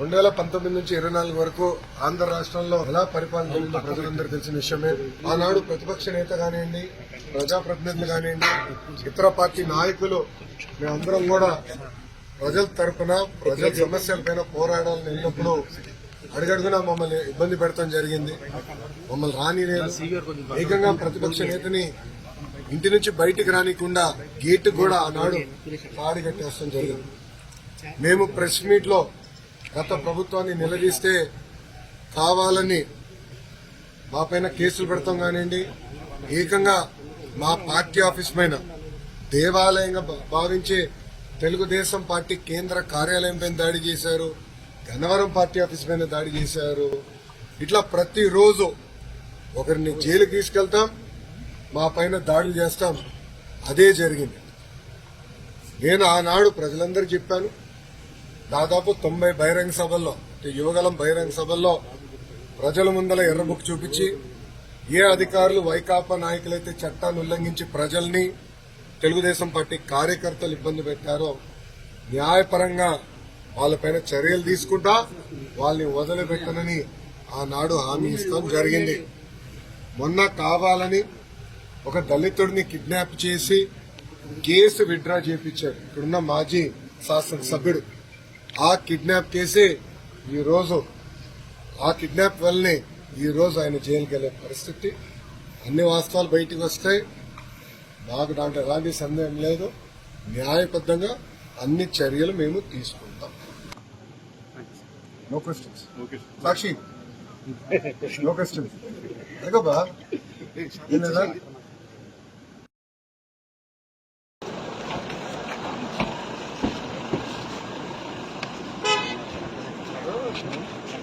రెండు వేల పంతొమ్మిది నుంచి ఇరవై నాలుగు వరకు ఆంధ్ర రాష్ట్రంలో ఎలా పరిపాలన జరిగిందో ప్రజలందరూ తెలిసిన విషయమే. ఆనాడు ప్రతిపక్ష నేత కానివ్వండి ప్రజాప్రతినిధులు కానివ్వండి ఇతర పార్టీ నాయకులు మేమందరం కూడా ప్రజల తరపున ప్రజల సమస్యలపైన పోరాడాలని వెళ్ళినప్పుడు అడుగడుగునా మమ్మల్ని ఇబ్బంది పెడతాం జరిగింది. మమ్మల్ని రాని ఏకంగా ప్రతిపక్ష నేతని ఇంటి నుంచి బయటికి రానికుండా గేట్ కూడా ఆనాడు పాడి కట్టేస్తాం జరిగింది. మేము ప్రెస్ మీట్లో గత ప్రభుత్వాన్ని నిలదీస్తే కావాలని మా పైన కేసులు పెడతాం కానివ్వండి ఏకంగా మా పార్టీ ఆఫీస్ పైన దేవాలయంగా భా- భావించే తెలుగుదేశం పార్టీ కేంద్ర కార్యాలయం పైన దాడి చేశారు గన్నవరం పార్టీ ఆఫీస్ పైన దాడి చేశారు. ఇట్లా ప్రతిరోజు ఒకరిని జైలుకి తీసుకెళ్తాం మా పైన దాడులు చేస్తాం. అదే జరిగింది. నేను ఆనాడు ప్రజలందరూ చెప్పాను దాదాపు తొంభై బహిరంగ సభల్లో యువగలం బహిరంగ సభల్లో ప్రజల ముందల ఎర్రబుక్ చూపించి ఏ అధికారులు వైకాపా నాయకులైతే చట్టాన్ని ఉల్లంఘించి ప్రజల్ని తెలుగుదేశం పార్టీ కార్యకర్తలు ఇబ్బంది పెట్టారో న్యాయపరంగా వాళ్ళపైన చర్యలు తీసుకుంటా వాళ్ళని వదిలిపెట్టనని ఆనాడు హామీ ఇస్తాం జరిగింది. మొన్న కావాలని ఒక దళితుడిని కిడ్నాప్ చేసి కేసు విత్డ్రా చేపించారు ఇక్కడున్న మాజీ శాసనసభ్యుడు. ఆ కిడ్నాప్ కేసే ఈ రోజు ఆ కిడ్నాప్ వల్లనే ఈ రోజు ఆయన జైలుకి వెళ్ళే పరిస్థితి. అన్ని వాస్తవాలు బయటికి వస్తాయి. మాకు దాంట్లో ఎలాంటి సందేహం లేదు. న్యాయబద్ధంగా అన్ని చర్యలు మేము తీసుకుంటాం. No questions Sakshi no questions అదిగోబా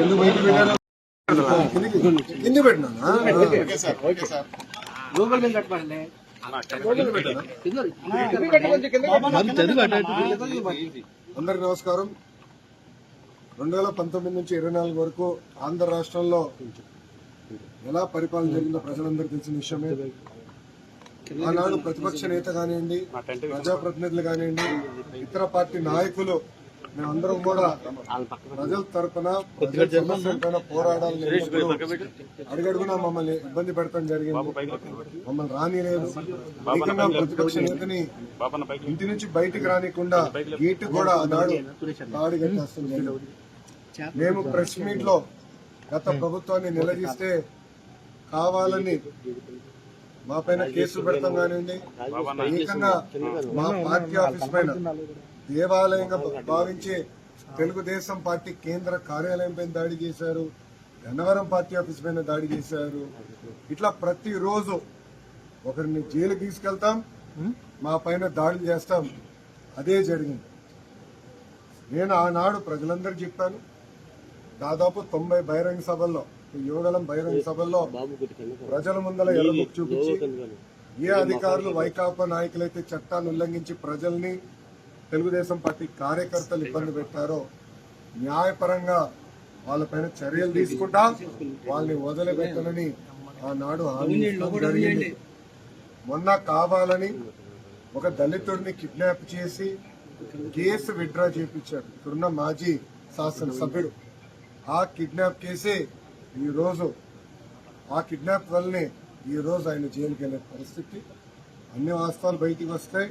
ఎందుకు బయటికి పెట్టాను కింద పెట్టినా గూగుల్ బిల్ కట్టమండి. అందరికి నమస్కారం. రెండు వేల పంతొమ్మిది నుంచి ఇరవై నాలుగు వరకు ఆంధ్ర రాష్ట్రంలో ఎలా పరిపాలన జరిగిందో ప్రజలందరికీ తెలిసిన విషయమే. ఆనాడు ప్రతిపక్ష నేత కానివ్వండి ప్రజాప్రతినిధులు కానివ్వండి ఇతర పార్టీ నాయకులు మేమందరం కూడా ప్రజల ప్రజల సమస్యలపైన పోరాడాలని అడుగడుగునా మమ్మల్ని ఇబ్బంది పెడతాం జరిగింది. మమ్మల్ని రానిలేదు ఏకంగా ప్రతిపక్ష నేతని ఇంటి నుంచి బయటికి రానికుండా గేట్ కూడా దాడి కట్టేస్తాం జరిగింది మేము ప్రెస్ మీట్లో గత ప్రభుత్వాన్ని నిలదీస్తే కావాలని మా పైన కేసులు పెడతాం కానివ్వండి ఏకంగా మా పార్టీ ఆఫీస్ పైన దేవాలయంగా భావించే తెలుగుదేశం పార్టీ కేంద్ర కార్యాలయం పైన దాడి చేశారు గన్నవరం పార్టీ ఆఫీస్ పైన దాడి చేశారు. ఇట్లా ప్రతిరోజు ఒకరిని జైలుకి తీసుకెళ్తాం మా పైన దాడులు చేస్తాం. అదే జరిగింది. నేను ఆనాడు ప్రజలందరికీ చెప్పాను దాదాపు తొంభై బహిరంగ సభల్లో యువగలం బహిరంగ సభల్లో ప్రజల ముందల ఎర్రబుక్ చూపించి ఏ అధికారులు వైకాపా నాయకులైతే చట్టాన్ని ఉల్లంఘించి ప్రజల్ని తెలుగుదేశం పార్టీ కార్యకర్తలు ఇబ్బంది పెట్టారో న్యాయపరంగా వాళ్ళపైన చర్యలు తీసుకుంటా వాళ్ళని వదిలిపెట్టనని ఆనాడు హామీ జరిగింది. మొన్న కావాలని ఒక దళితుడిని కిడ్నాప్ చేసి కేసు విత్డ్రా చేపించారు. ఇక్కడున్న మాజీ శాసనసభ్యుడు. ఆ కిడ్నాప్ కేసే ఈ రోజు ఆ కిడ్నాప్ వల్లనే ఈ రోజు ఆయన జైలుకి పరిస్థితి. అన్ని వాస్తవాలు బయటికి వస్తాయి.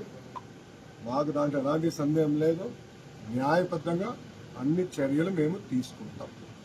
మాకు దాంట్లో ఎలాంటి సందేహం లేదు. న్యాయబద్ధంగా అన్ని చర్యలు మేము తీసుకుంటాం.